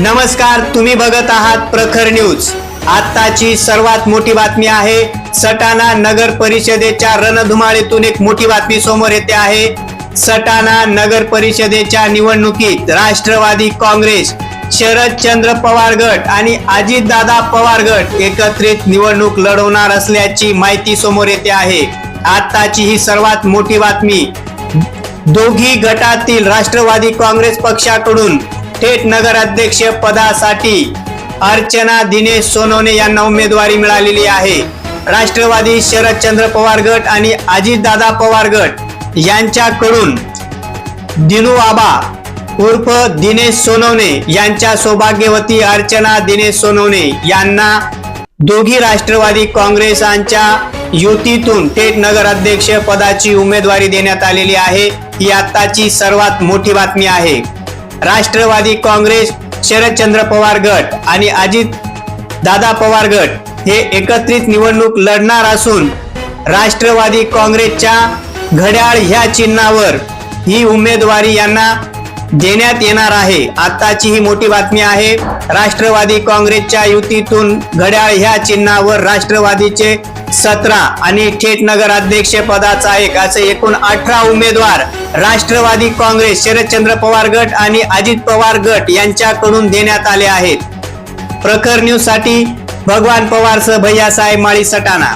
नमस्कार तुम्ही बघत आहात प्रखर न्यूज. आताची सर्वात मोठी बातमी आहे सटाणा नगर परिषदेच्या रणधुमाळीतून एक मोठी बातमी समोर येते आहे. सटाणा नगर परिषदेच्या निवडणुकीत राष्ट्रवादी काँग्रेस शरदचंद्र पवार गट आणि अजितदादा पवार गट एकत्रित निवडणूक लढवणार असल्याची माहिती समोर येते आहे. आताची ही सर्वात मोठी बातमी. दोघी गटातील राष्ट्रवादी काँग्रेस पक्षाकडून थेट नगराध्यक्ष पदासाठी अर्चना दिनेश सोनवणे यांना उमेदवारी मिळालेली आहे. राष्ट्रवादी शरदचंद्र पवार गट आणि अजितदादा पवार गट यांच्याकडून दिनू आबा उर्फ दिनेश सोनवणे यांच्या सौभाग्यवती अर्चना दिनेश सोनवणे यांना दोघी राष्ट्रवादी काँग्रेसांच्या युतीतून थेट नगराध्यक्ष पदाची उमेदवारी देण्यात आलेली आहे. ही आताची सर्वात मोठी बातमी आहे. राष्ट्रवादी काँग्रेस शरदचंद्र पवार गट आणि अजित दादा पवार गट हे एकत्रित निवडणूक लढणार असून राष्ट्रवादी काँग्रेसच्या घड्याळ ह्या चिन्हावर ही उमेदवारी यांना देण्यात येणार आहे. आताची ही मोठी बातमी आहे राष्ट्रवादी काँग्रेसच्या युतीतून घड्याळ ह्या चिन्हावर राष्ट्रवादीचे सतरा आणि थेट नगराध्यक्ष पदाचा एक असे एकूण अठरा उमेदवार राष्ट्रवादी काँग्रेस शरदचंद्र पवार गट आणि अजित पवार गट यांच्याकडून देण्यात आले आहेत. प्रखर न्यूजसाठी भगवान पवार सह भैयासाहेब माळी सटाणा.